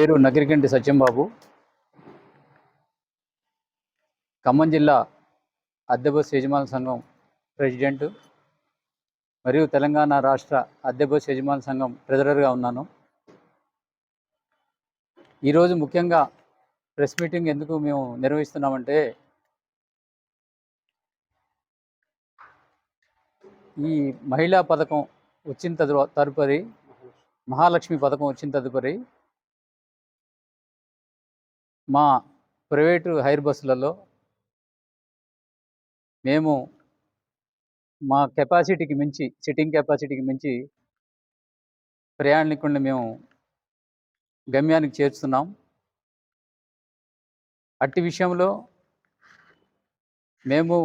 పేరు నగిరికంటి సత్యంబాబు. ఖమ్మం జిల్లా అద్దె బస్ యజమానుల సంఘం ప్రెసిడెంట్ మరియు తెలంగాణ రాష్ట్ర అద్దె బస్ యజమానుల సంఘం ట్రెజరర్గా ఉన్నాను. ఈరోజు ముఖ్యంగా ప్రెస్ మీటింగ్ ఎందుకు మేము నిర్వహిస్తున్నామంటే ఈ మహిళా పథకం వచ్చిన తదు తదుపరి మహాలక్ష్మి పథకం వచ్చిన తదుపరి మా ప్రైవేటు హైర్ బస్సులలో మేము మా కెపాసిటీకి మించి సిట్టింగ్ కెపాసిటీకి మించి ప్రయాణికుల్ని మేము గమ్యానికి చేర్చుతున్నాం. అట్టి విషయంలో మేము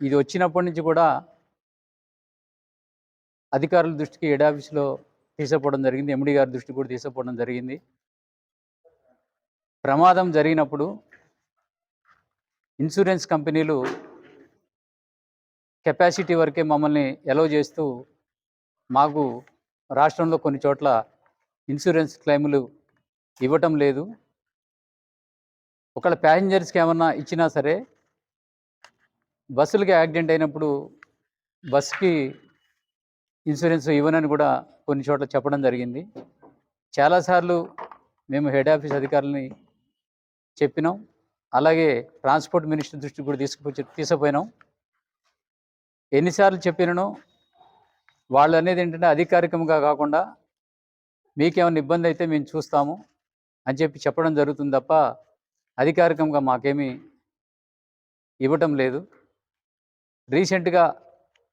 ఇది వచ్చినప్పటి నుంచి కూడా అధికారుల దృష్టికి హెడ్ ఆఫీస్లో తీసుకుపోవడం జరిగింది ఎండి గారి దృష్టికి కూడా తీసుకుపోవడం జరిగింది. ప్రమాదం జరిగినప్పుడు ఇన్సూరెన్స్ కంపెనీలు కెపాసిటీ వరకే మమ్మల్ని ఎలవ్ చేస్తూ మాకు రాష్ట్రంలో కొన్ని చోట్ల ఇన్సూరెన్స్ క్లెయిములు ఇవ్వటం లేదు. ఒకళ్ళ ప్యాసింజర్స్కి ఏమన్నా ఇచ్చినా సరే బస్సులకి యాక్సిడెంట్ అయినప్పుడు బస్కి ఇన్సూరెన్స్ ఇవ్వనని కూడా కొన్ని చోట్ల చెప్పడం జరిగింది. చాలాసార్లు మేము హెడ్ ఆఫీస్ అధికారులని చెప్పినాం. అలాగే ట్రాన్స్పోర్ట్ మినిస్టర్ దృష్టికి కూడా తీసుకు తీసుకుపోయినాం ఎన్నిసార్లు చెప్పినను వాళ్ళు అనేది ఏంటంటే అధికారికంగా కాకుండా మీకేమైనా ఇబ్బంది అయితే మేము చూస్తాము అని చెప్పి చెప్పడం జరుగుతుంది తప్ప అధికారికంగా మాకేమీ ఇవ్వటం లేదు. రీసెంట్గా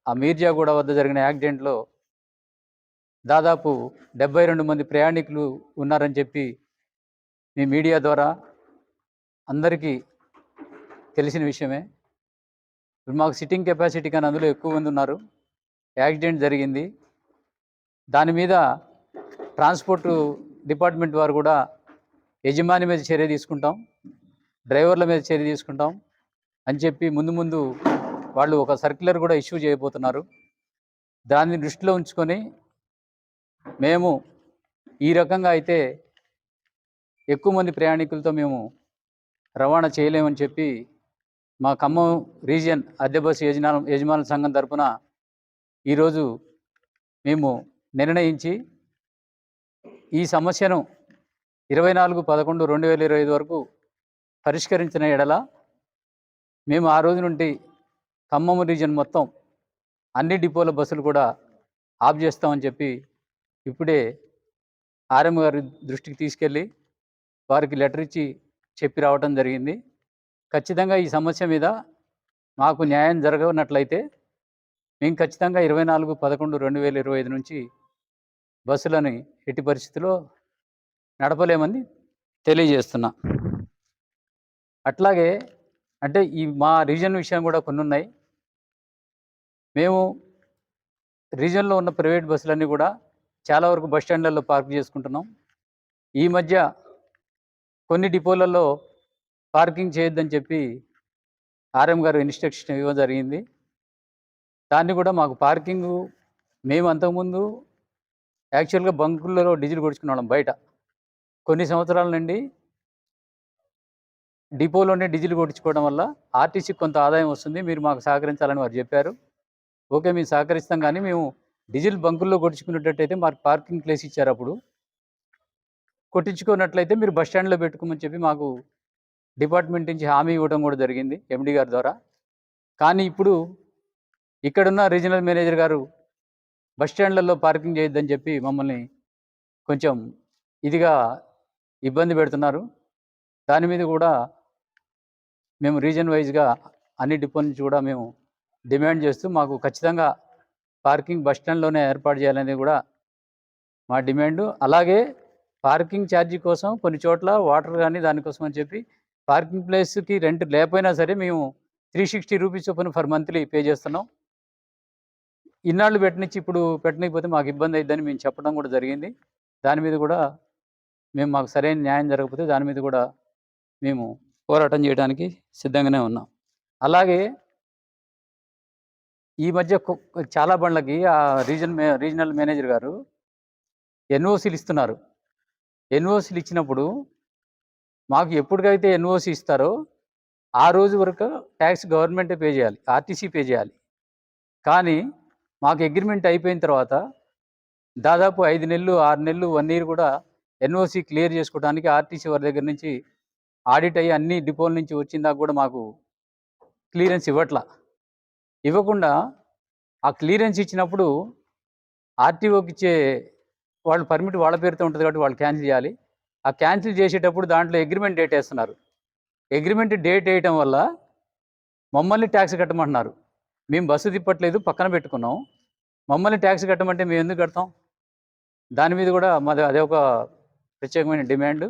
ఆ మీర్జాగూడ వద్ద జరిగిన యాక్సిడెంట్లో దాదాపు డెబ్బై రెండు మంది ప్రయాణికులు ఉన్నారని చెప్పి మీ మీడియా ద్వారా అందరికీ తెలిసిన విషయమే. మాకు సిట్టింగ్ కెపాసిటీ కానీ అందులో ఎక్కువ మంది ఉన్నారు. యాక్సిడెంట్ జరిగింది. దాని మీద ట్రాన్స్పోర్ట్ డిపార్ట్మెంట్ వారు కూడా యజమాని మీద చర్య తీసుకుంటాం. డ్రైవర్ల మీద చర్య తీసుకుంటాం. అని చెప్పి ముందు ముందు వాళ్ళు ఒక సర్క్యులర్ కూడా ఇష్యూ చేయబోతున్నారు. దాన్ని దృష్టిలో ఉంచుకొని మేము ఈ రకంగా అయితే ఎక్కువ మంది ప్రయాణికులతో మేము రవాణా చేయలేమని చెప్పి మా ఖమ్మం రీజియన్ అద్దె బస్సు యజమాన యజమానుల సంఘం తరపున ఈరోజు మేము నిర్ణయించి ఈ సమస్యను ఇరవై నాలుగు పదకొండు రెండు వేల ఇరవై ఐదు వరకు పరిష్కరించిన ఎడల మేము ఆ రోజు నుండి ఖమ్మం రీజియన్ మొత్తం అన్ని డిపోల బస్సులు కూడా ఆఫ్ చేస్తామని చెప్పి ఇప్పుడే ఆర్ఎం గారి దృష్టికి తీసుకెళ్ళి వారికి లెటర్ ఇచ్చి చెప్పి రావడం జరిగింది. ఖచ్చితంగా ఈ సమస్య మీద మాకు న్యాయం జరగనట్లయితే మేము ఖచ్చితంగా ఇరవై నాలుగు పదకొండు రెండు వేల ఇరవై ఐదు నుంచి బస్సులని ఎట్టి పరిస్థితిలో నడపలేమని తెలియజేస్తున్నా. అట్లాగే అంటే ఈ మా రీజన్ విషయం కూడా కొన్ని ఉన్నాయి మేము రీజన్లో ఉన్న ప్రైవేట్ బస్సులన్నీ కూడా చాలా వరకు బస్ స్టాండ్లలో పార్క్ చేసుకుంటున్నాం. ఈ మధ్య కొన్ని డిపోలలో పార్కింగ్ చేయొద్దని చెప్పి ఆర్ఎం గారు ఇన్స్ట్రక్షన్ ఇవ్వడం జరిగింది. దాన్ని కూడా మాకు పార్కింగ్ మేము అంతకుముందు యాక్చువల్గా బంకులలో డీజిల్ కొడుచుకునే వాళ్ళం బయట. కొన్ని సంవత్సరాల నుండి డిపోలోనే డీజిల్ కొట్టించుకోవడం వల్ల ఆర్టీసీకి కొంత ఆదాయం వస్తుంది మీరు మాకు సహకరించాలని వారు చెప్పారు. ఓకే మేము సహకరిస్తాం కానీ మేము డీజిల్ బంకుల్లో కొట్టించుకునేటట్టయితే మాకు పార్కింగ్ ప్లేస్ ఇచ్చారు అప్పుడు. కొట్టించుకున్నట్లయితే మీరు బస్ స్టాండ్లో పెట్టుకోమని చెప్పి మాకు డిపార్ట్మెంట్ నుంచి హామీ ఇవ్వడం కూడా జరిగింది ఎండి గారి ద్వారా. కానీ ఇప్పుడు ఇక్కడున్న రీజనల్ మేనేజర్ గారు బస్ స్టాండ్లలో పార్కింగ్ చేయొద్దని చెప్పి మమ్మల్ని కొంచెం ఇదిగా ఇబ్బంది పెడుతున్నారు. దాని మీద కూడా మేము రీజన్ వైజ్గా అన్ని డిపో నుంచి కూడా మేము డిమాండ్ చేస్తూ మాకు ఖచ్చితంగా పార్కింగ్ బస్ స్టాండ్లోనే ఏర్పాటు చేయాలనేది కూడా మా డిమాండ్. అలాగే పార్కింగ్ ఛార్జీ కోసం కొన్ని చోట్ల వాటర్ కానీ దానికోసం అని చెప్పి పార్కింగ్ ప్లేస్కి రెంట్ లేకపోయినా సరే మేము త్రీ సిక్స్టీ రూపీస్ చొప్పున ఫర్ మంత్లీ పే చేస్తున్నాం. ఇన్నాళ్ళు పెట్టనిచ్చి ఇప్పుడు పెట్టనికపోతే మాకు ఇబ్బంది అయిద్దని మేము చెప్పడం కూడా జరిగింది. దాని మీద కూడా మేము మాకు సరైన న్యాయం జరగకపోతే దాని మీద కూడా మేము పోరాటం చేయడానికి సిద్ధంగానే ఉన్నాం. అలాగే ఈ మధ్య చాలా బండ్లకి ఆ రీజన్ మే రీజనల్ మేనేజర్ గారు ఎన్ఓసీలు ఇస్తున్నారు. ఎన్ఓసీలు ఇచ్చినప్పుడు మాకు ఎప్పటికైతే ఎన్ఓసి ఇస్తారో ఆ రోజు వరకు ట్యాక్స్ గవర్నమెంటే పే చేయాలి ఆర్టీసీ పే చేయాలి. కానీ మాకు అగ్రిమెంట్ అయిపోయిన తర్వాత దాదాపు ఐదు నెలలు ఆరు నెలలు వన్ ఇయర్ కూడా ఎన్ఓసి క్లియర్ చేసుకోవడానికి ఆర్టీసీ వారి దగ్గర నుంచి ఆడిట్ అయ్యి అన్ని డిపోల నుంచి వచ్చిందాక కూడా మాకు క్లియరెన్స్ ఇవ్వట్లా. ఇవ్వకుండా ఆ క్లియరెన్స్ ఇచ్చినప్పుడు ఆర్టీఓకి ఇచ్చే వాళ్ళు పర్మిట్ వాళ్ళ పేరుతో ఉంటుంది కాబట్టి వాళ్ళు క్యాన్సిల్ చేయాలి. ఆ క్యాన్సిల్ చేసేటప్పుడు దాంట్లో అగ్రిమెంట్ డేట్ వేస్తున్నారు. అగ్రిమెంట్ డేట్ వేయటం వల్ల మమ్మల్ని ట్యాక్స్ కట్టమంటున్నారు. మేము బస్సు తిప్పట్లేదు పక్కన పెట్టుకున్నాం. మమ్మల్ని ట్యాక్స్ కట్టమంటే మేము ఎందుకు కడతాం? దాని మీద కూడా మాది అదే ఒక ప్రత్యేకమైన డిమాండ్.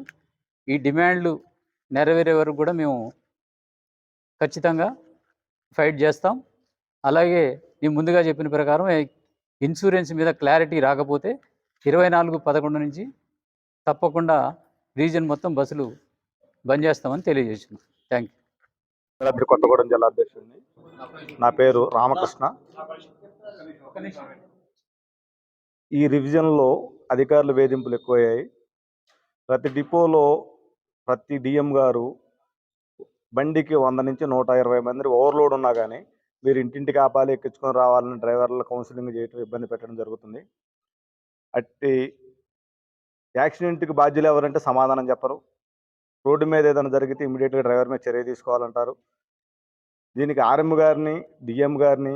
ఈ డిమాండ్లు నెరవేరే వరకు కూడా మేము ఖచ్చితంగా ఫైట్ చేస్తాం. అలాగే నేను ముందుగా చెప్పిన ప్రకారం ఇన్సూరెన్స్ మీద క్లారిటీ రాకపోతే ఇరవై నాలుగు పదకొండు నుంచి తప్పకుండా రీజన్ మొత్తం బస్సులు బంద్ చేస్తామని తెలియజేస్తున్నాం. థ్యాంక్ యూ కొత్తగూడెం జిల్లా అధ్యక్షుడిని. నా పేరు రామకృష్ణ. ఈ రివిజన్లో అధికారుల వేధింపులు ఎక్కువయ్యాయి. ప్రతి డిపోలో ప్రతి డిఎం గారు బండికి వంద నుంచి నూట ఇరవై మంది ఓవర్లోడ్ ఉన్నా కానీ మీరు ఇంటింటికి ఆపాలి ఎక్కించుకొని రావాలని డ్రైవర్ల కౌన్సిలింగ్ చేయటం ఇబ్బంది పెట్టడం జరుగుతుంది. అట్టి యాక్సిడెంట్కి బాధ్యులు ఎవరంటే సమాధానం చెప్పరు. రోడ్డు మీద ఏదైనా జరిగితే ఇమీడియట్గా డ్రైవర్ మీద చర్య తీసుకోవాలంటారు. దీనికి ఆర్ఎం గారిని డిఎం గారిని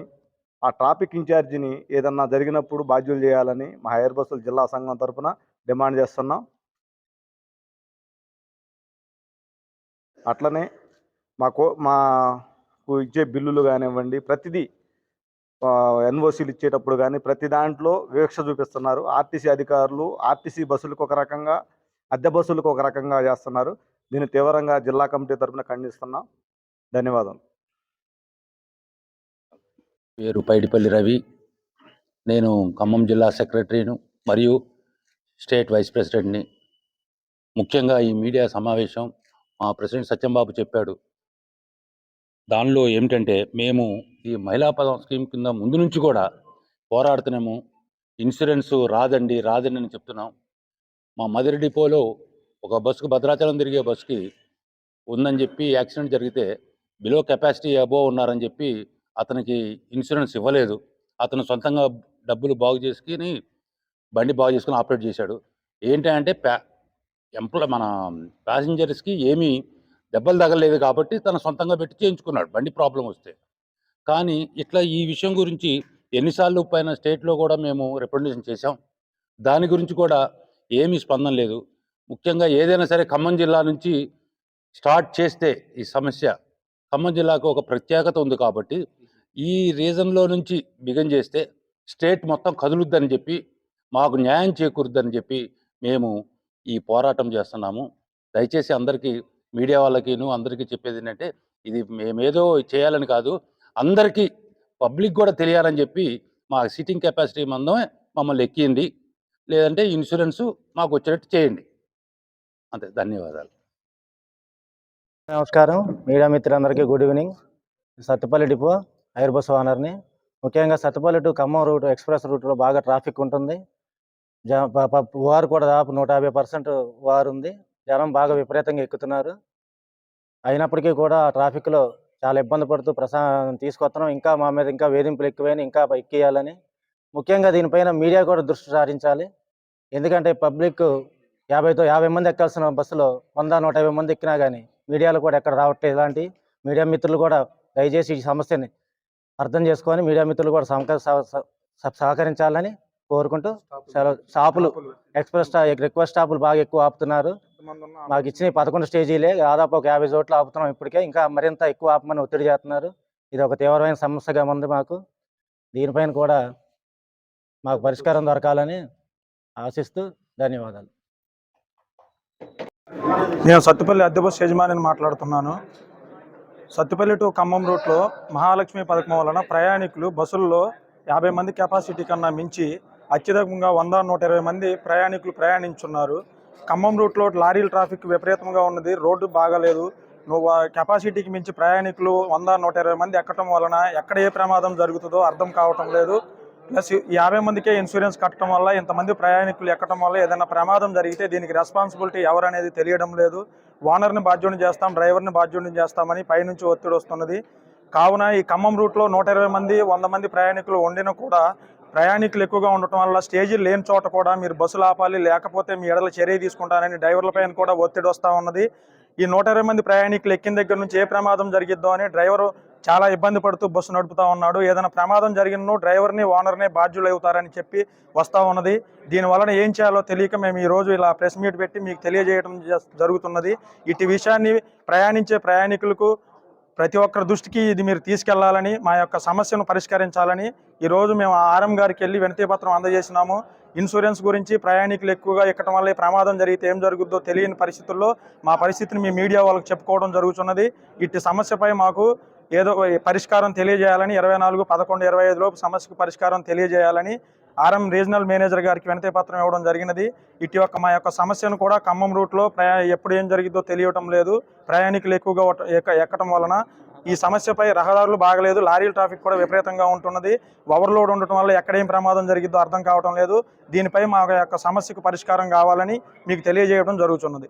ఆ ట్రాఫిక్ ఇన్ఛార్జిని ఏదన్నా జరిగినప్పుడు బాధ్యులు చేయాలని మా హైర్ బస్సుల జిల్లా సంఘం తరపున డిమాండ్ చేస్తున్నాం. అట్లనే మాకు మాకు ఇచ్చే బిల్లులు కానివ్వండి ప్రతిదీ ఎన్ఓసీలు ఇచ్చేటప్పుడు కానీ ప్రతి దాంట్లో వివక్ష చూపిస్తున్నారు. ఆర్టీసీ అధికారులు ఆర్టీసీ బస్సులకు ఒక రకంగా అద్దె బస్సులకు ఒక రకంగా చేస్తున్నారు. దీన్ని తీవ్రంగా జిల్లా కమిటీ తరపున ఖండిస్తున్నాం. ధన్యవాదాలు పేరు పైడిపల్లి రవి. నేను ఖమ్మం జిల్లా సెక్రటరీను మరియు స్టేట్ వైస్ ప్రెసిడెంట్ని. ముఖ్యంగా ఈ మీడియా సమావేశం మా ప్రెసిడెంట్ సత్యంబాబు చెప్పాడు. దానిలో ఏమిటంటే మేము ఈ మహిళా పదం స్కీమ్ కింద ముందు నుంచి కూడా పోరాడుతున్నాము ఇన్సూరెన్స్ రాదండి రాదండి అని చెప్తున్నాం. మా మదర్ డిపోలో ఒక బస్సుకు భద్రాచలం తిరిగే బస్సుకి ఉందని చెప్పి యాక్సిడెంట్ జరిగితే బిలో కెపాసిటీ అబోవ్ ఉన్నారని చెప్పి అతనికి ఇన్సూరెన్స్ ఇవ్వలేదు. అతను సొంతంగా డబ్బులు బాగు చేసుకుని బండి బాగు చేసుకుని ఆపరేట్ చేశాడు. ఏంటంటే ప్యా ఎంప్లాయ్ మన ప్యాసింజర్స్కి ఏమీ దెబ్బలు తగలలేదు కాబట్టి తన సొంతంగా పెట్టి చేయించుకున్నాడు. బండి ప్రాబ్లం వస్తే. కానీ ఇట్లా ఈ విషయం గురించి ఎన్నిసార్లు పైన స్టేట్లో కూడా మేము రిప్రజెంటేషన్ చేశాం. దాని గురించి కూడా ఏమీ స్పందన లేదు. ముఖ్యంగా ఏదైనా సరే ఖమ్మం జిల్లా నుంచి స్టార్ట్ చేస్తే ఈ సమస్య ఖమ్మం జిల్లాకు ఒక ప్రత్యేకత ఉంది కాబట్టి ఈ రీజన్లో నుంచి బిగన్ చేస్తే స్టేట్ మొత్తం కదులుద్దని చెప్పి మాకు న్యాయం చేకూరుద్దని చెప్పి మేము ఈ పోరాటం చేస్తున్నాము. దయచేసి అందరికీ మీడియా వాళ్ళకిను అందరికీ చెప్పేది ఏంటంటే ఇది మేమేదో చేయాలని కాదు అందరికీ పబ్లిక్ కూడా తెలియాలని చెప్పి మా సిట్టింగ్ కెపాసిటీ మందమే మమ్మల్ని ఎక్కింది. లేదంటే ఇన్సూరెన్స్ మాకు వచ్చేటట్టు చేయండి. అంతే ధన్యవాదాలు. నమస్కారం. మీడియా మిత్రులందరికీ good evening. Sathupalli depot hire bus ఓనర్ని ముఖ్యంగా Sathupalli to Khammam route express రూట్లో బాగా ట్రాఫిక్ ఉంటుంది. జ ఓఆర్ కూడా దాదాపు నూట యాభై పర్సెంట్ ఓఆర్ ఉంది. జనం బాగా విపరీతంగా ఎక్కుతున్నారు. అయినప్పటికీ కూడా ఆ ట్రాఫిక్లో చాలా ఇబ్బంది పడుతూ ప్రసా తీసుకొస్తున్నాం. ఇంకా మా మీద ఇంకా వేధింపులు ఎక్కువైన ఇంకా ఎక్కియాలని. ముఖ్యంగా దీనిపైన మీడియా కూడా దృష్టి సారించాలి. ఎందుకంటే పబ్లిక్ యాభైతో యాభై మంది ఎక్కాల్సిన బస్సులో వంద నూట యాభై మంది ఎక్కినా కానీ మీడియాలో కూడా ఎక్కడ రావట్లేదు. ఇలాంటి మీడియా మిత్రులు కూడా దయచేసి ఈ సమస్యని అర్థం చేసుకొని మీడియా మిత్రులు కూడా సహక సహ- సహ- సహకరించాలని కోరుకుంటూ సెలవు షాపులు ఎక్స్ప్రెస్ స్టా రిక్వెస్ట్ స్టాపులు బాగా ఎక్కువ ఆపుతున్నారు. మాకు ఇచ్చిన పదకొండు స్టేజీలే దాదాపు ఒక యాభై చోట్ల ఆపుతున్నాం ఇప్పటికే. ఇంకా మరింత ఎక్కువ ఆపమని ఒత్తిడి చేస్తున్నారు. ఇది ఒక తీవ్రమైన సమస్యగా ఉంది మాకు. దీనిపైన కూడా మాకు పరిష్కారం దొరకాలని ఆశిస్తూ ధన్యవాదాలు. నేను సత్తుపల్లి అద్దె బస్సు యజమానిని మాట్లాడుతున్నాను. సత్తుపల్లి టు ఖమ్మం రూట్లో మహాలక్ష్మి పథకం వలన ప్రయాణికులు బస్సుల్లో యాభై మంది కెపాసిటీ కన్నా మించి అత్యధికంగా వంద నూట ఇరవై మంది ప్రయాణికులు ప్రయాణించున్నారు. ఖమ్మం రూట్లో లారీల ట్రాఫిక్ విపరీతంగా ఉన్నది. రోడ్డు బాగాలేదు. నువ్వు కెపాసిటీకి మించి ప్రయాణికులు వంద నూట ఇరవై మంది ఎక్కటం వలన ఎక్కడ ఏ ప్రమాదం జరుగుతుందో అర్థం కావటం లేదు. ప్లస్ యాభై మందికే ఇన్సూరెన్స్ కట్టడం వల్ల ఇంతమంది ప్రయాణికులు ఎక్కడం వల్ల ఏదైనా ప్రమాదం జరిగితే దీనికి రెస్పాన్సిబిలిటీ ఎవరనేది తెలియడం లేదు. ఓనర్ని బాధ్యుని చేస్తాం డ్రైవర్ని బాధ్యుని చేస్తామని పైనుంచి ఒత్తిడి వస్తున్నది. కావున ఈ ఖమ్మం రూట్లో నూట ఇరవై మంది వంద మంది ప్రయాణికులు ఉండిన కూడా ప్రయాణికులు ఎక్కువగా ఉండటం వల్ల స్టేజీ లేని చోట కూడా మీరు బస్సులు ఆపాలి లేకపోతే మీ ఎడల చర్య తీసుకుంటారని డ్రైవర్లపైన కూడా ఒత్తిడి వస్తూ ఉన్నది. ఈ నూట ఇరవై మంది ప్రయాణికులు ఎక్కిన దగ్గర నుంచి ఏ ప్రమాదం జరిగిద్దో అని డ్రైవరు చాలా ఇబ్బంది పడుతూ బస్సు నడుపుతా ఉన్నాడు. ఏదైనా ప్రమాదం జరిగినను డ్రైవర్ని ఓనర్ని బాధ్యులు అవుతారని చెప్పి వస్తూ ఉన్నది. దీనివలన ఏం చేయాలో తెలియక మేము ఈ రోజు ఇలా ప్రెస్ మీట్ పెట్టి మీకు తెలియజేయడం జ- జరుగుతున్నది. ఇటు విషయాన్ని ప్రయాణించే ప్రయాణికులకు ప్రతి ఒక్కరి దృష్టికి ఇది మీరు తీసుకెళ్ళాలని మా యొక్క సమస్యను పరిష్కరించాలని ఈరోజు మేము ఆర్ఎం గారికి వెళ్ళి వినతి పత్రం అందజేసినాము. ఇన్సూరెన్స్ గురించి ప్రయాణికులు ఎక్కువగా ఎక్కడం వల్ల ఈ ప్రమాదం జరిగితే ఏం జరుగుద్దో తెలియని పరిస్థితుల్లో మా పరిస్థితిని మీ మీడియా వాళ్ళకి చెప్పుకోవడం జరుగుతున్నది. ఇట్టి సమస్యపై మాకు ఏదో పరిష్కారం తెలియజేయాలని ఇరవై నాలుగు పదకొండు ఇరవై ఐదు లోపు సమస్యకు పరిష్కారం తెలియజేయాలని ఆర్ఎం రీజనల్ మేనేజర్ గారికి వినతి పత్రం ఇవ్వడం జరిగినది. ఇటు యొక్క మా యొక్క సమస్యను కూడా ఖమ్మం రూట్లో ప్రయా ఎప్పుడు ఏం జరిగిందో తెలియటం లేదు. ప్రయాణికులు ఎక్కువగా ఎక్క- ఎక్కడం వలన ఈ సమస్యపై రహదారులు బాగలేదు. లారీల ట్రాఫిక్ కూడా విపరీతంగా ఉంటున్నది. ఓవర్లోడ్ ఉండటం వల్ల ఎక్కడేం ప్రమాదం జరిగిద్దో అర్థం కావటం లేదు. దీనిపై మా యొక్క సమస్యకు పరిష్కారం కావాలని మీకు తెలియజేయడం జరుగుతున్నది